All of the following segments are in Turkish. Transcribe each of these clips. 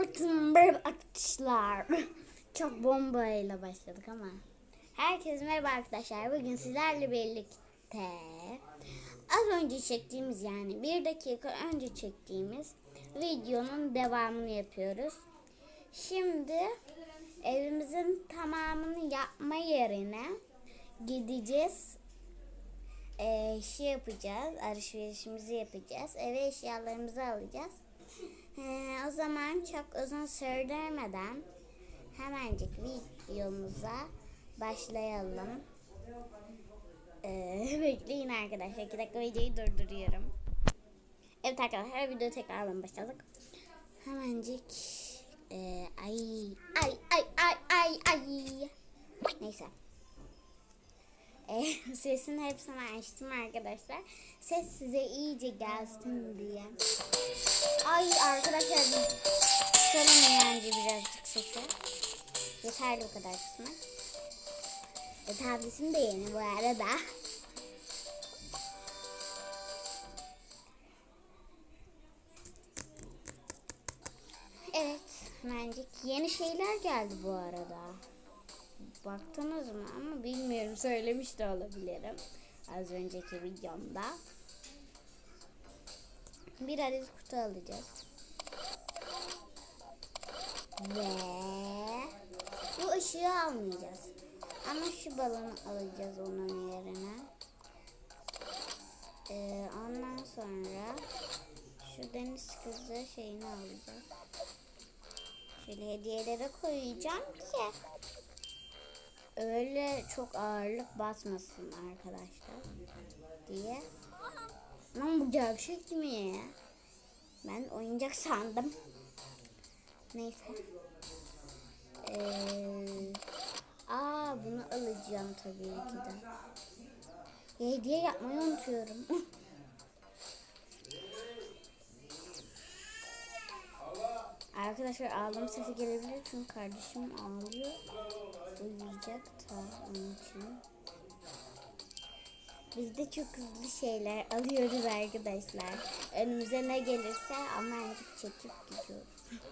Merhaba arkadaşlar. Çok bombayla başladık ama. Herkese merhaba arkadaşlar. Bugün sizlerle birlikte az önce çektiğimiz yani bir dakika önce çektiğimiz videonun devamını yapıyoruz. Şimdi evimizin tamamını yapma yerine gideceğiz. Ee, şey yapacağız. Alışverişimizi yapacağız. Eve eşyalarımızı alacağız. Ee, o zaman çok uzun sürdürmeden hemencik videomuza başlayalım. Ee, bekleyin arkadaşlar. 2 dakika videoyu durduruyorum. Evet arkadaşlar video tekrardan başladık. Hemencik ee, ay ay ay ay ay ay neyse. E, sesin hepsini açtım arkadaşlar. Ses size iyice gelsin diye. Ay arkadaşlar kısalım yani birazcık sesi. Yeterli bu kadar kısmı. E, tabletim de yeni bu arada. Evet, bence yeni şeyler geldi bu arada. Baktınız mı ama bilmiyorum söylemiş de olabilirim az önceki videomda. Bir adet kutu alacağız. Ve bu ışığı almayacağız. Ama şu balonu alacağız onun yerine. Ee, ondan sonra şu deniz kızı şeyini alacağız. Şöyle hediyelere koyacağım ki öyle çok ağırlık basmasın arkadaşlar diye. Lan bu gerçek mi? Ben oyuncak sandım. Neyse. Ee, aa bunu alacağım tabii ki de. Hediye yapmayı unutuyorum. Arkadaşlar ağlama sesi gelebilir çünkü kardeşim ağlıyor. Uyuyacak da onun için. Biz de çok hızlı şeyler alıyoruz arkadaşlar. Önümüze ne gelirse amancık çekip gidiyoruz.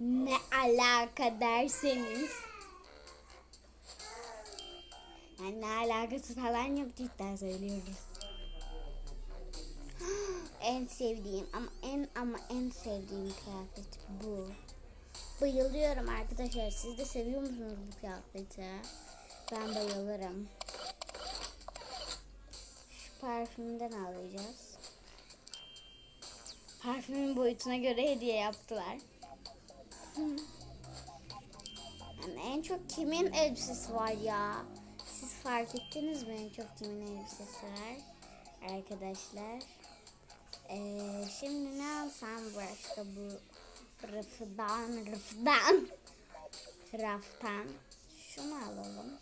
ne alaka derseniz. Yani ne alakası falan yok cidden söylüyoruz. En sevdiğim ama en ama en sevdiğim kıyafet bu. Bayılıyorum arkadaşlar. Siz de seviyor musunuz bu kıyafeti? Ben bayılırım. Şu parfümden alacağız. Parfümün boyutuna göre hediye yaptılar. Yani en çok kimin elbisesi var ya? Siz fark ettiniz mi en çok kimin elbisesi var? Arkadaşlar. Ee, şimdi ne alsam başka bu rafıdan rafıdan raftan şunu alalım.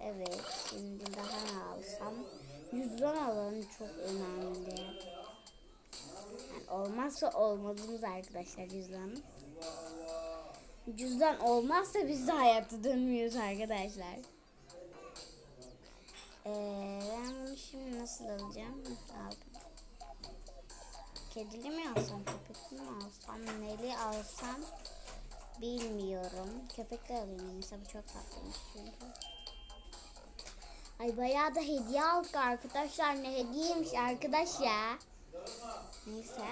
Evet şimdi daha ne alsam cüzdan alalım çok önemli. Yani olmazsa olmazımız arkadaşlar cüzdan. Cüzdan olmazsa biz de hayatta dönmüyoruz arkadaşlar. Ee, ben şimdi nasıl alacağım? Aldım. Kedili mi alsam, köpekli mi alsam, neli alsam bilmiyorum. Köpekli alayım mesela çok tatlıymış çünkü. Ay bayağı da hediye aldık arkadaşlar. Ne hediyeymiş arkadaş ya. Neyse.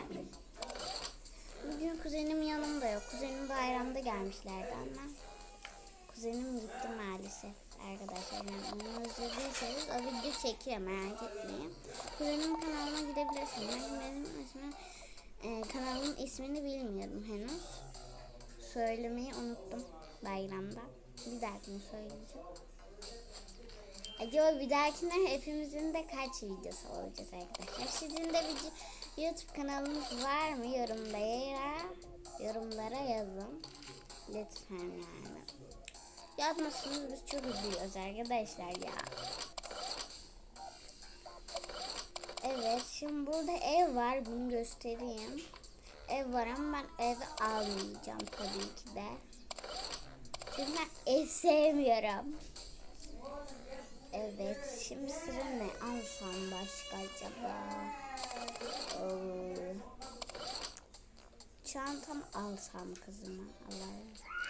Bugün kuzenim yanımda yok. Kuzenim bayramda gelmişlerdi ama kuzenim gitti maalesef arkadaşlar. Yani onu özlediyseniz o video çekiyor merak etmeyin. Kuzenim kanalına gidebilirsiniz. Ben benim ismi, e, kanalımın ismini bilmiyorum henüz. Söylemeyi unuttum bayramda. Bir dahakine söyleyeceğim. Acaba bir dahakine hepimizin de kaç videosu olacağız arkadaşlar. Sizin de bir YouTube kanalınız var mı? Yorumlara, yorumlara yazın. Lütfen yani. Yazmazsanız biz çok üzülüyoruz arkadaşlar ya. Evet şimdi burada ev var bunu göstereyim. Ev var ama ben ev almayacağım tabii ki de. Çünkü ben ev sevmiyorum. Evet şimdi sıra ne alsam başka acaba? Oo. çantam alsam kızıma. Allah'ım.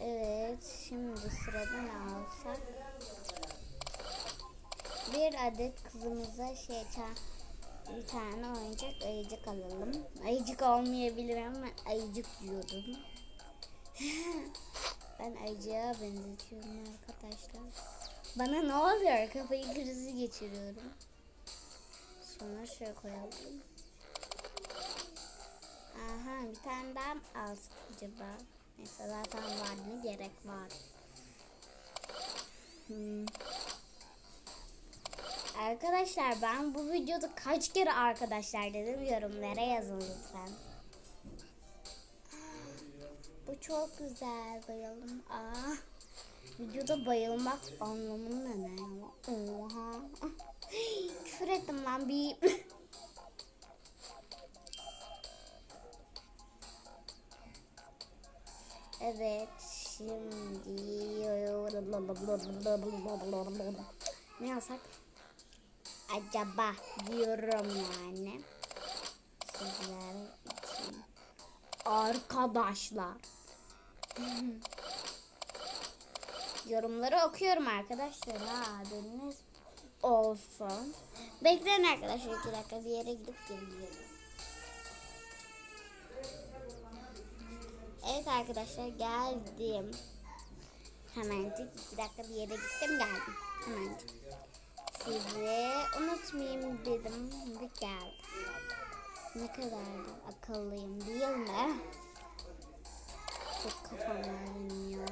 Evet. Şimdi sırada ne alsak? Bir adet kızımıza şey bir tane oyuncak ayıcık alalım. Ayıcık olmayabilir ama ayıcık diyorum. ben ayıcığa benzetiyorum arkadaşlar. Bana ne oluyor? Kafayı krizi geçiriyorum. Sonra şöyle koyalım. Aha bir tane daha mı alsak acaba? Neyse zaten var ne gerek var. Hmm. Arkadaşlar ben bu videoda kaç kere arkadaşlar dedim yorumlara yazın lütfen. Bu çok güzel bayıldım. Aa, videoda bayılmak anlamında ne? Oha. Küfür ettim lan bir. Evet şimdi ne alsak? Acaba diyorum yani. Sizler için. Arkadaşlar. Yorumları okuyorum arkadaşlar. Ha, haberiniz olsun. Bekleyin arkadaşlar iki dakika bir yere gidip geliyorum. Evet arkadaşlar geldim. Hemencik iki dakika bir yere gittim geldim. Hemencik. Sizi unutmayayım dedim ve geldim. Ne kadar da akıllıyım değil mi? Çok kafam ağrınıyor.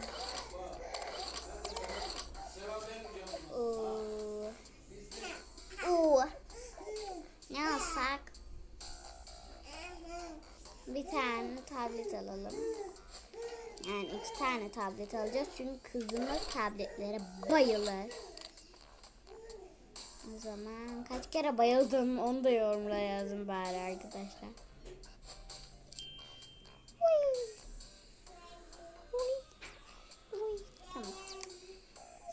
Oo. Oo. Ne alsak? Bir tane tablet alalım. Yani iki tane tablet alacağız çünkü kızımız tabletlere bayılır. O zaman kaç kere bayıldım onu da yorumla yazın bari arkadaşlar. Tamam.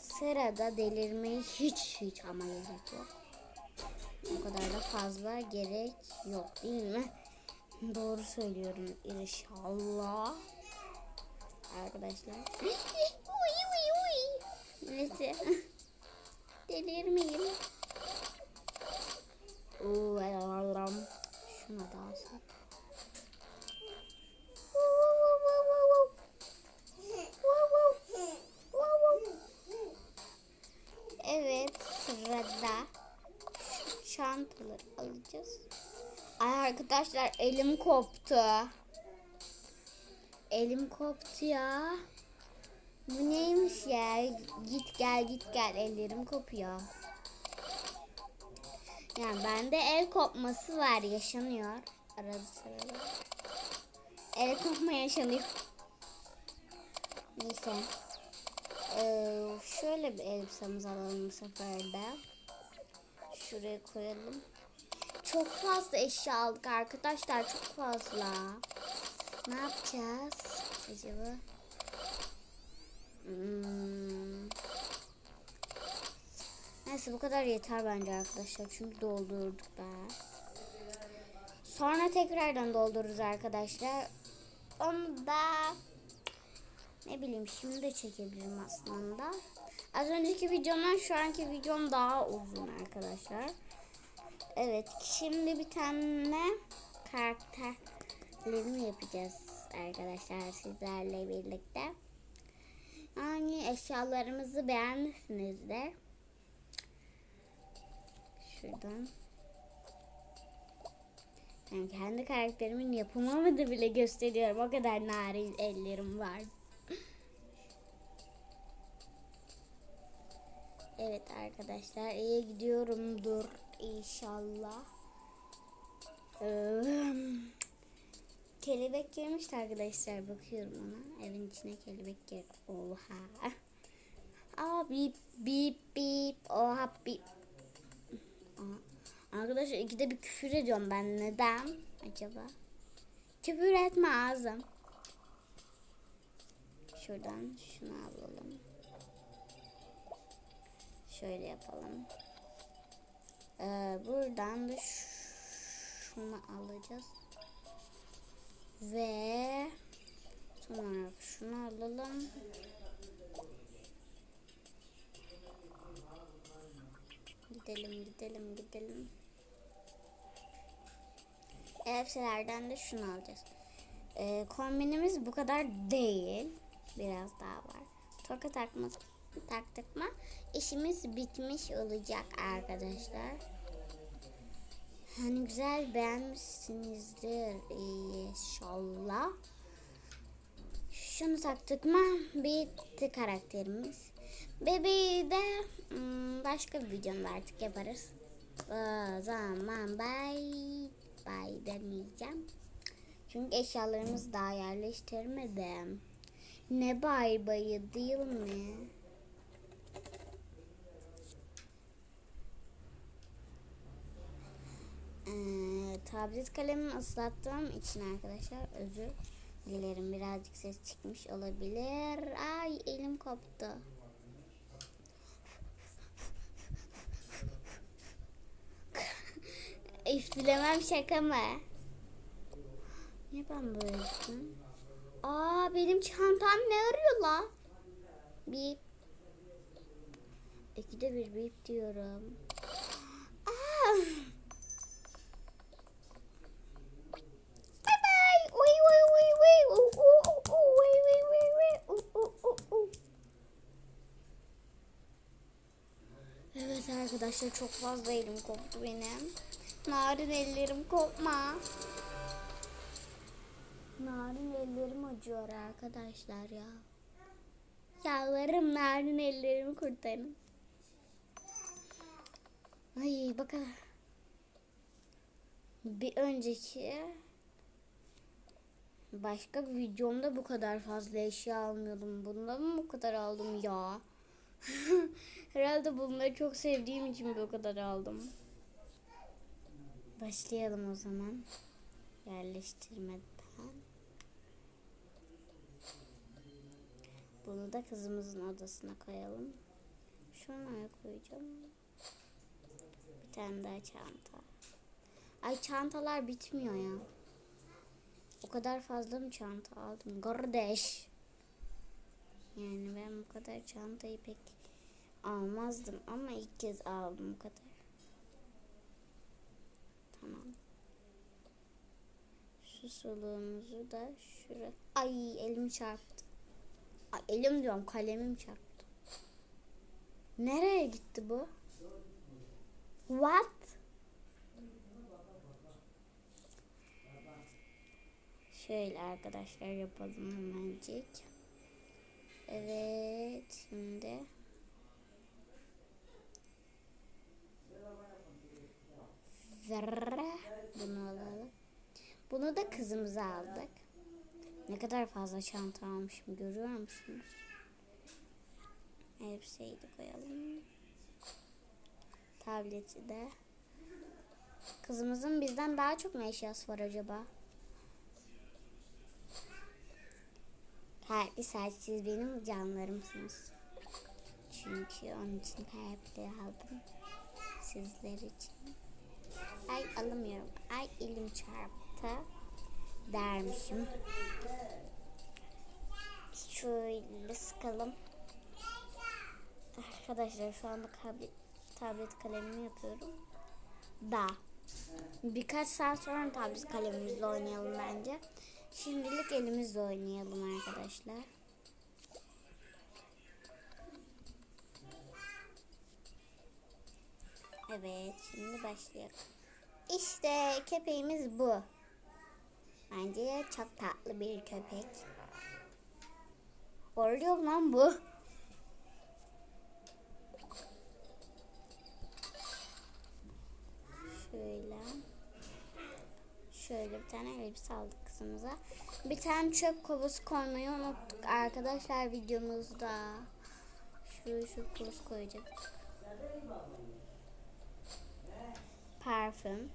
Sırada delirmeyi hiç hiç ama gerek yok. O kadar da fazla gerek yok değil mi? Doğru söylüyorum inşallah. Arkadaşlar. uy uy uy. Neyse. Delirmeyeyim. Oo, ayarlarım. Şuna da alsak. Evet sırada çantaları alacağız. Ay arkadaşlar elim koptu. Elim koptu ya. Bu neymiş ya? Git gel git gel ellerim kopuyor. Yani bende el kopması var yaşanıyor. Arada sırada. El kopma yaşanıyor. Neyse. Ee, şöyle bir elbisemizi alalım bu sefer de. Şuraya koyalım. Çok fazla eşya aldık arkadaşlar. Çok fazla. Ne yapacağız acaba? Hmm. Neyse bu kadar yeter bence arkadaşlar. Çünkü doldurduk da. Sonra tekrardan doldururuz arkadaşlar. Onu da ne bileyim şimdi de çekebilirim aslında. Az önceki videomdan şu anki videom daha uzun arkadaşlar. Evet şimdi bir tane karakterlerimi yapacağız arkadaşlar sizlerle birlikte. Yani eşyalarımızı beğenmişsinizdir. Şuradan. Ben kendi karakterimin yapımını da bile gösteriyorum. O kadar narin ellerim var. Evet arkadaşlar iyi gidiyorumdur inşallah. Kelebek girmişti arkadaşlar bakıyorum ona. Evin içine kelebek girdi. Oha. Aa bip bip bip. Oha bip. Arkadaşlar ikide bir küfür ediyorum ben. Neden acaba? Küfür etme ağzım. Şuradan şunu alalım. Şöyle yapalım. Ee, buradan da şunu alacağız. Ve son olarak şunu alalım. Gidelim gidelim gidelim. Elbiselerden de şunu alacağız. Ee, kombinimiz bu kadar değil. Biraz daha var. Toka takma taktık mı işimiz bitmiş olacak arkadaşlar. Hani güzel beğenmişsinizdir inşallah. Şunu taktık mı bitti karakterimiz. Bebeği de hmm, başka bir videomda artık yaparız. O zaman bay bay demeyeceğim. Çünkü eşyalarımızı daha yerleştirmedim. Ne bay bayı değil mi? Tablet kalemimi ıslattığım için arkadaşlar özür dilerim. Birazcık ses çıkmış olabilir. Ay elim koptu. Üflemem şaka mı? Niye ben böyle yaptım? Aa benim çantam ne arıyor la? Bip. İkide bir bip diyorum. Aa. Bye bye. Uy uy uy uy. U u u u. Uy uy uy uy. U u u u. Evet arkadaşlar çok fazla elim koptu benim. Narin ellerim kopma. Narin ellerim acıyor arkadaşlar ya. Yalvarırım narin ellerimi kurtarın. Ay bakın. Bir önceki başka bir videomda bu kadar fazla eşya almıyordum. Bunda mı bu kadar aldım ya? Herhalde bunları çok sevdiğim için bu kadar aldım. Başlayalım o zaman. Yerleştirmeden. Bunu da kızımızın odasına koyalım. Şunu koyacağım. Bir tane daha çanta. Ay çantalar bitmiyor ya. O kadar fazla mı çanta aldım? Kardeş. Yani ben bu kadar çantayı pek almazdım ama ilk kez aldım bu kadar. Tamam. Şu soluğumuzu da şuraya. Ay elim çarptı. Ay, elim diyorum kalemim çarptı. Nereye gitti bu? What? Şöyle arkadaşlar yapalım hemencik. Evet şimdi. Zerre. Bunu alalım. Bunu da kızımıza aldık. Ne kadar fazla çanta almışım görüyor musunuz? Elbiseyi de koyalım. Tableti de. Kızımızın bizden daha çok mu eşyası var acaba? Kalpli saç siz benim canlarımsınız. Çünkü onun için kalpli aldım. Sizler için. Ay alamıyorum. Ay elim çarptı. Dermişim. Şöyle sıkalım. Arkadaşlar şu anda tablet, tablet kalemimi yapıyorum. Da. Birkaç saat sonra tablet kalemimizle oynayalım bence. Şimdilik elimizle oynayalım arkadaşlar. Evet şimdi başlayalım. İşte köpeğimiz bu. Bence çok tatlı bir köpek. Horluyor lan bu. Şöyle. Şöyle bir tane elbise aldık kızımıza. Bir tane çöp kovası koymayı unuttuk arkadaşlar videomuzda. Şu çöp kovası koyacaktık. Parfüm.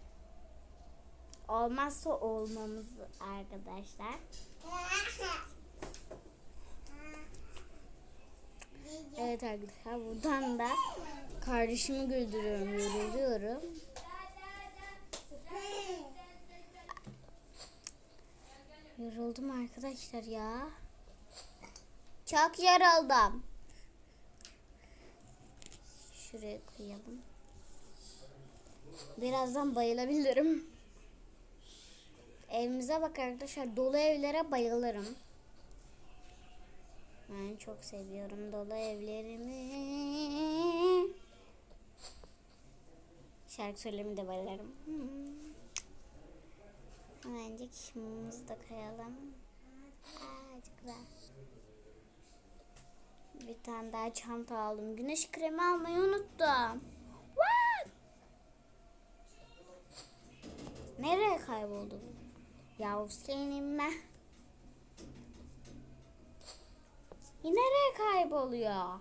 Olmazsa olmamız arkadaşlar. Evet arkadaşlar buradan da kardeşimi güldürüyorum, yoruluyorum. Yoruldum arkadaşlar ya. Çok yoruldum. Şuraya koyalım. Birazdan bayılabilirim. Evimize bak arkadaşlar. Dolu evlere bayılırım. Ben çok seviyorum dolu evlerimi. Şarkı söylemeye de bayılırım. Hemencik şımımızı da koyalım. Aa, çok. Bir tane daha çanta aldım. Güneş kremi almayı unuttum. What? Nereye kayboldu? Yahu senin. Ya Nereye kayboluyor?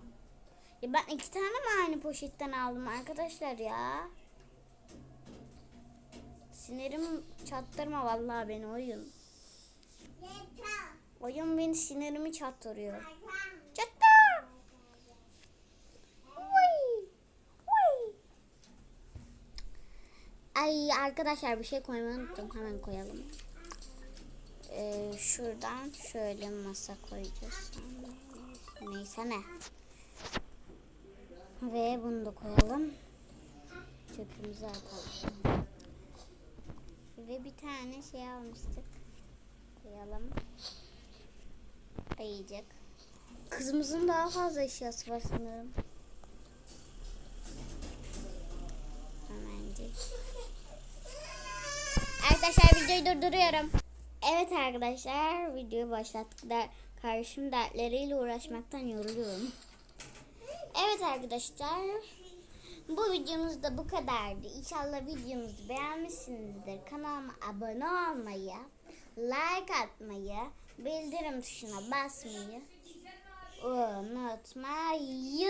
Ya ben iki tane mi aynı poşetten aldım arkadaşlar ya? Sinirim çattırma vallahi beni oyun. Oyun beni sinirimi çattırıyor. Uy. Ay arkadaşlar bir şey koymayı unuttum. Hemen koyalım. Ee, şuradan şöyle masa koyacağız. Neyse ne. Ve bunu da koyalım. Çöpümüzü atalım. Ve bir tane şey almıştık. Koyalım. Ayıcık. Kızımızın daha fazla eşyası var sanırım. Hemencik. Arkadaşlar videoyu durduruyorum. Evet arkadaşlar videoyu başlattık da kardeşim dertleriyle uğraşmaktan yoruluyorum. Evet arkadaşlar bu videomuz da bu kadardı. İnşallah videomuzu beğenmişsinizdir. Kanalıma abone olmayı, like atmayı, bildirim tuşuna basmayı unutmayın.